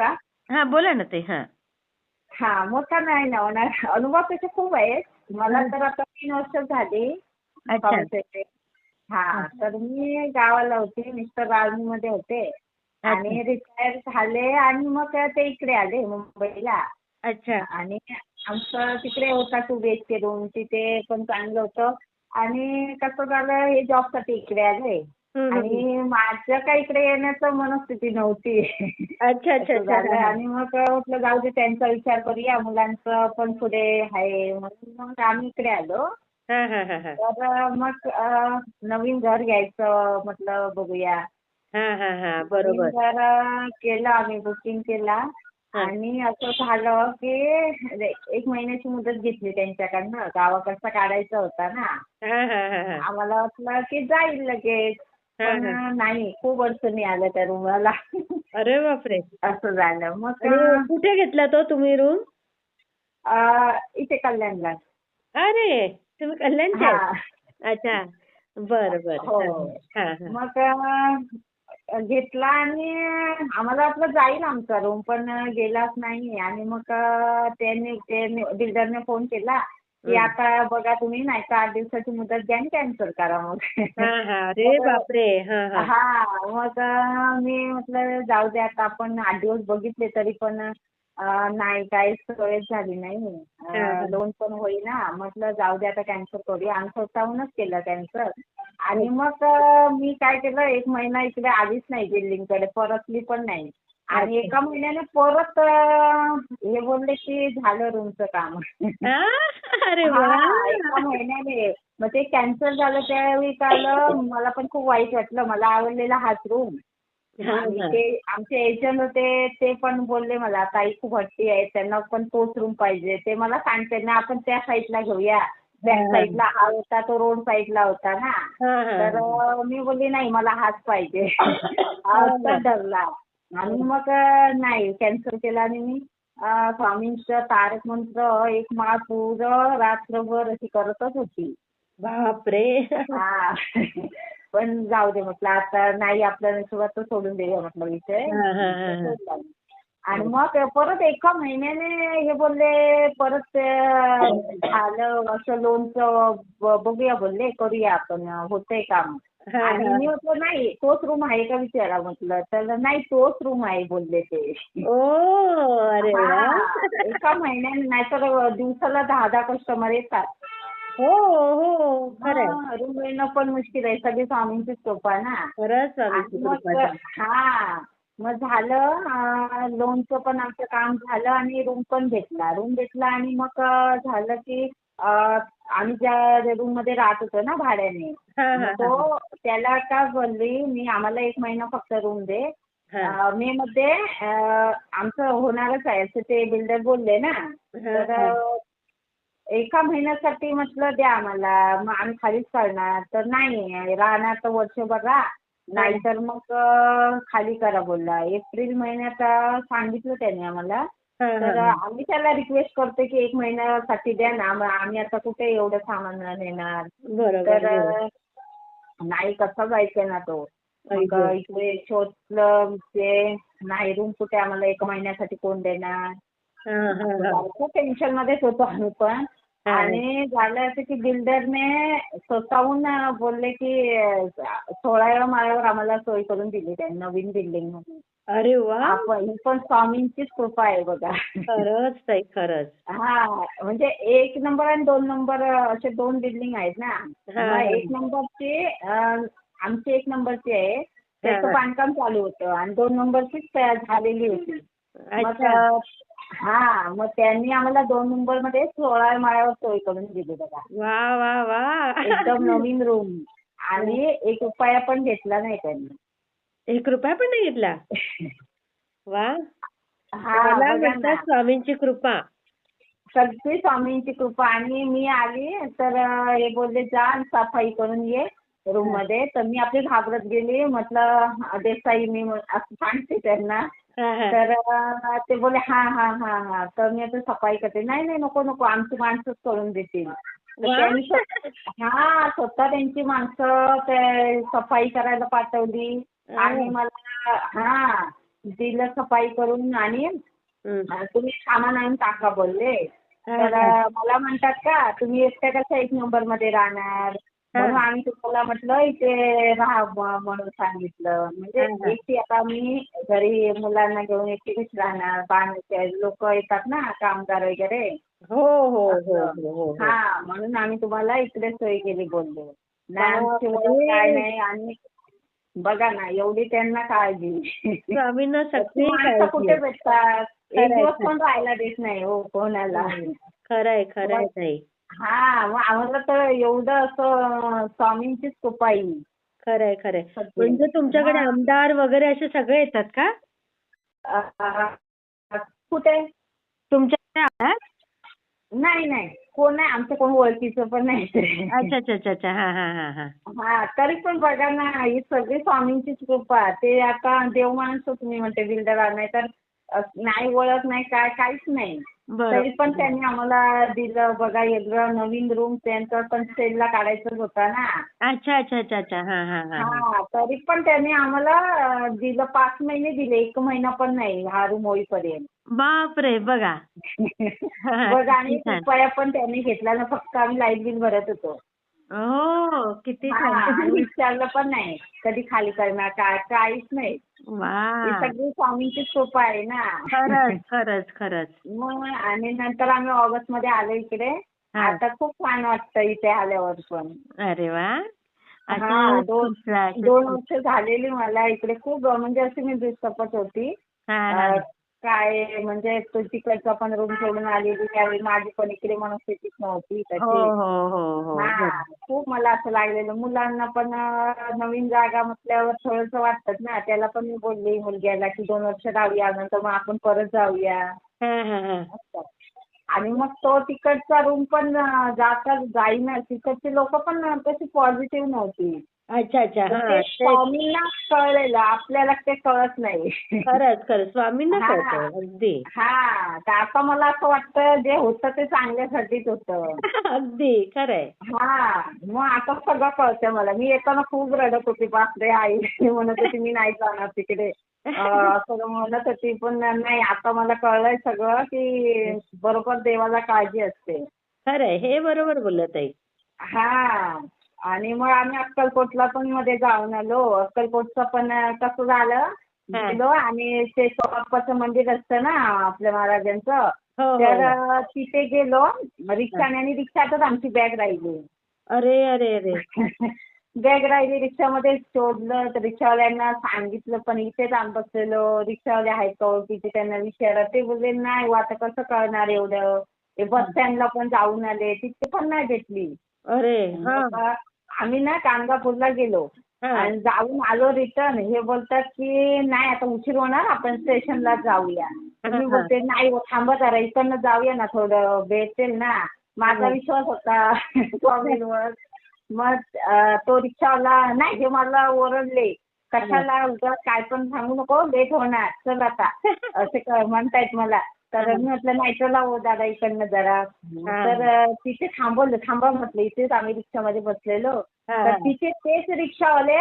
का? हा बोला ना ते हा. हा मोठा नाही ना होणार. अनुभव तसे खूप आहेत मला तर आता तीन वर्ष झाली. अच्छा. पावसाचे. हा तर मी गावाला होते. मिस्टर आर्मी मध्ये होते आणि रिटायर झाले आणि मग ते इकडे आले मुंबईला. अच्छा. आणि आमचं तिकडे होता two B H K room तिथे पण चांगलं होतं. आणि कसं झालं हे जॉबसाठी इकडे आले. आणि माझं काही इकडे येण्याचं मनस्थिती नव्हती. अच्छा अच्छा असं झालं. अच्छा आणि मग म्हटलं जाऊ दे त्यांचा विचार करूया. मुलांचं पण पुढे आहे म्हणून मग आम्ही इकडे आलो. हा हा हा हा. तर मग अं, नवीन घर घ्यायचं म्हटलं बघूया. हा हा हा बरोबर. नवीन घर अं, केलं आम्ही बुकिंग केला. आणि असं झालं की एक महिन्याची मुदत घेतली त्यांच्याकडनं. गावाकडचा काढायचा होता ना. हा हा हा हा. आम्हाला वाटलं की जाईल लगेच. पण नाही खूप अडचणी आल्या त्या रूमला अरे बापरे. असं झालं. मग कुठे घेतला तो तुम्ही रूम इथे कल्याणला. अरे तुम्ही कल्याणचे? अच्छा. बरं बरं. हो. मग घेतला आणि आम्हाला वाटलं जाईल आमचा रूम पण गेलाच नाही आणि मग त्यांनी बिल्डरने फोन केला. की. आता बघा तुम्ही नाही तर आठ दिवसाची मुदत द्या आणि कॅन्सल करा मग. हा हा. अरे बापरे. हा हा. हा मग मी म्हटलं जाऊ दे आता आपण आठ दिवस बघितले तरी पण नाही काहीच सोयच झाली नाही. लोन पण होईना. म्हटलं जाऊ दे आता कॅन्सल करूया. आणि स्वतःहूनच केलं कॅन्सल आणि मग मी काय केलं एक महिना इकडे आलीच नाही बिल्डिंगकडे परतली पण नाही. आणि. एका महिन्याने परत हे बोलले की झालं रूमचं काम. हा? अरे हा, एका महिन्याने. मग ते कॅन्सल झालं त्यावेळी कळलं मला पण खूप वाईट वाटलं. मला आवडलेला हाच रूम आणि. ते आमचे एजंट होते ते पण बोलले मला ताई खूप हट्टी आहे. त्यांना पण तोच रूम पाहिजे. ते मला सांगते ना आपण त्या साईडला घेऊया. बॅक. साईडला हा होता तो रोड साईडला होता ना. हा, हा, तर मी बोलली नाही मला हाच पाहिजे. हा हा. ठरला. आणि मग नाही कॅन्सल केला आणि मी स्वामींचं तारक मंत्र एक माळ पुरं रात्रभर अशी करतच होती. बापरे! हा. पण जाऊ दे म्हटलं आता नाही आपल्या नशिबात तर सोडून देऊया म्हटलं विषय. आणि मग परत एका महिन्याने हे बोलले परत ते झालं असं लोनचं बघूया बोलले करूया आपण होतंय काम. आणि हा. मी म्हटलं नाही तोच रूम आहे का विचारा म्हटलं. तर नाही तोच रूम आहे बोलले ते. ओ अरे एका महिन्याने नाहीतर दिवसाला दहा दहा कस्टमर येतात. हो हो रूम मिळणं पण मुश्किल आहे. सगळी स्वामींचीच कृपा ना. खरंच. हा मग झालं लोनचं पण आमचं काम झालं आणि रूम पण घेतला रूम घेतला आणि मग झालं की आम्ही ज्या रूममध्ये राहत होतो ना भाड्याने. तो त्याला का बोलली मी आम्हाला एक महिना फक्त रूम दे. मे मध्ये अं, आमचं होणारच आहे असं ते बिल्डर बोलले ना तर. अं, एका महिन्यासाठी म्हटलं द्या आम्हाला मग आम्ही खालीच करणार तर नाही राहणार तर वर्षभर राहा नाहीतर मग अं, खाली करा बोलला एप्रिल महिन्यात अं, सांगितलं त्याने आम्हाला तर. आम्ही त्याला रिक्वेस्ट करतो की एक महिन्यासाठी द्या ना मग आम्ही आता कुठे एवढं सामान नेणार तर नाही कसं जायचं ना तो मग. इकडे शोधलं ते नाही रूम कुठे आम्हाला एक महिन्यासाठी कोण देणार. खूप टेन्शन मध्येच होतो आम्ही पण. आणि झालं असं की बिल्डरने स्वतःहून बोलले की सोळाव्या माळ्यावर आम्हाला सोय करून दिली त्यांनी नवीन बिल्डिंग. मध्ये अरे वा! ही पण स्वामींचीच कृपा आहे बघा. खरंच ताई खरंच. हा म्हणजे एक नंबर आणि दोन नंबर असे दोन बिल्डिंग आहेत ना. मग. एक नंबरची आमची एक नंबरची आहे. त्याचं. बांधकाम चालू होतं आणि दोन नंबरचीच तयार झालेली होती. मग हा मग त्यांनी आम्हाला दोन नंबरमध्ये सोळा माळ्यावर सोय करून दिली बघा. वा वा वा. एकदम नवीन रूम आणि एक रुपया पण घेतला नाही त्यांनी. एक रुपया पण नाही घेतला? वा. हा मला बघा म्हणतात स्वामींची कृपा. सगळी स्वामींची कृपा. आणि मी आली तर अं, हे बोलले जा आणि सफाई करून ये. रूममध्ये. तर मी आपली घाबरत गेली. म्हटलं देसाई मी असं सांगते त्यांना. तर ते बोले हा हा हा हा. तर मी आता सफाई करते. नाही नाही नको नको. आमची माणसंच करून देतील. हा स्वतः त्यांची माणसं ते सफाई करायला पाठवली. आणि मला हा दिलं सफाई करून आणि तुम्ही सामान आणून टाका बोलले. तर मला म्हणतात का तुम्ही एकट्या कशा एक नंबरमध्ये राहणार? म्हणून आम्ही तुम्हाला म्हटलं इथे राहा म्हणून सांगितलं. म्हणजे एकटी आता मी घरी मुलांना घेऊन एकटी कशी राहणार पाण्याचे लोक येतात ना कामगार वगैरे. हो हो हो हो म्हणून आम्ही तुम्हाला इकडे सोय केली बोललो. नाही आमची बापरे. ओळख काय नाही आणि बघा ना एवढी त्यांना काळजी. सगळी माणसं कुठे. भेटतात? एक दिवस. पण राहायला देत नाही हो कोणाला. खरंय खरंय ताई. हा मग आम्हाला तर एवढं असं स्वामींचीच कृपा येईल खरंय. खरंय. म्हणजे तुमच्याकडे. आमदार वगैरे असे सगळे येतात का? कुठे? तुमच्याकडे आमदार? नाही नाही. कोण नाही आमचं कोण ओळखीचं पण नाही. अच्छा अच्छा अच्छा अच्छा. हा हा हा हा. हा तरी पण बघा ना ही सगळी स्वामींचीच कृपा. ते आता देव माणसं तुम्ही म्हणते बिल्डर नाही तर अ, नाही ओळख नाही काय काहीच नाही. तरी पण त्यांनी आम्हाला दिलं. बघा वेगळं नवीन रूम त्यांचा पण सेलला काढायचाच होता ना. अच्छा अच्छा अच्छा अच्छा. हा हा हा हा. तरी पण त्यांनी आम्हाला दिलं. पाच महिने दिले. एक महिना पण नाही हा रूम होईपर्यंत. बापरे बघा. बघा आणि. रुपया पण त्यांनी घेतला ना. फक्त आम्ही लाइट बिल भरत होतो. हो किती छान. विचारलं पण नाही कधी खाली करणार काय काहीच नाही. ही वा सगळी स्वामींची कृपा आहे ना. खरंच खरंच खरंच. मग आणि नंतर आम्ही ऑगस्टमध्ये आलो इकडे. हा. आता खूप छान वाटतं इथे आल्यावर पण. अरे वा. हा, दोन दोन वर्ष झालेली मला इकडे खूप म्हणजे अशी मी दुसपत होती. हा, हा. अं, काय म्हणजे तू तिकडचा पण रूम सोडून आलेली त्यावेळी माझी पण इकडे मनस्थितीच नव्हती तशी हो हो हो खूप मला असं लागलेलं. मुलांना पण नवीन जागा म्हटल्यावर थोडस वाटतं ना. त्याला पण मी बोलली मुलग्याला की दोन वर्ष राहूया नंतर मग आपण परत जाऊया. आणि मग तो तिकडचा रूम पण जाता जाईना. तिकडची लोक पण तशी पॉझिटिव्ह नव्हती. अच्छा अच्छा. ते स्वामींना कळलेलं. आपल्याला ते कळत नाही. खरंच खरंच. स्वामींना. कळतं अगदी. हा तर आता मला असं वाटतं जे होतं ते चांगल्यासाठीच होतं. अगदी खरंय. हा मग आता सगळं कळतं मला. मी येताना खूप रडत होती बापरे आई म्हणत होती मी नाही जाणार तिकडे. असं म्हणत होती पण नाही आता मला कळलंय सगळं की बरोबर देवाला काळजी असते. खरंय हे बरोबर बोलत ताई हा. आणि मग आम्ही अक्कलकोटला पण मध्ये जाऊन आलो. अक्कलकोटचं पण कसं झालं. गेलो आणि ते बाप्पाचं मंदिर असतं ना आपल्या महाराजांचं. हो तर हो अं, तिथे गेलो. रिक्षाने आणि रिक्षातच आमची बॅग राहिली. अरे अरे अरे. बॅग राहिली रिक्षामध्ये शोधलं. तर रिक्षावाल्यांना सांगितलं पण इथेच आम्ही बसलेलो. रिक्षावाले आहेत का ओळखीचे त्यांना विचारलं ते बोलले नाही हो, आता कसं कळणार एवढं? ते बस स्टँडला पण जाऊन आले. तिथे पण नाही भेटली. अरे हा. आम्ही ना कांदापूरला गेलो. आणि जाऊन आलो रिटर्न हे बोलतात की नाही आता उशीर होणार. आपण स्टेशनला जाऊया. मी. बोलते नाही हो, थांबा जरा. इकडनं जाऊया ना थोडं. भेटेल ना. माझा हा. विश्वास होता. स्वामींवर मग अं, तो रिक्षावाला नाही हे मला ओरडले. कशाला उगाच काय पण सांगू नको. लेट होणार. चल आता. असे क- म्हणतायत मला. तर. मी म्हटलं नाही चला हो दादा इकडनं जरा. तर तिथे थांबवलं थांबा म्हटलं इथेच आम्ही रिक्षामध्ये बसलेलो. तर तिथे तेच रिक्षावाले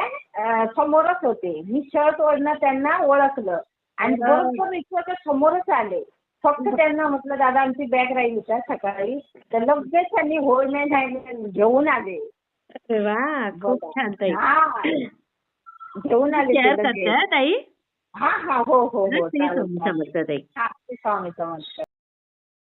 समोरच होते. मी शर्ट ओढणं त्यांना ओळखलं. आणि. बरोबर रिक्षाच्या समोरच आले. फक्त त्यांना म्हटलं दादा आमची बॅग राहिली का सकाळी? तर लगेच त्यांनी होय नाही नाही घेऊन आले. वा खूप छान ताई. घेऊन आले ताई. हा हा हो हो हो हा स्वामी समर्थ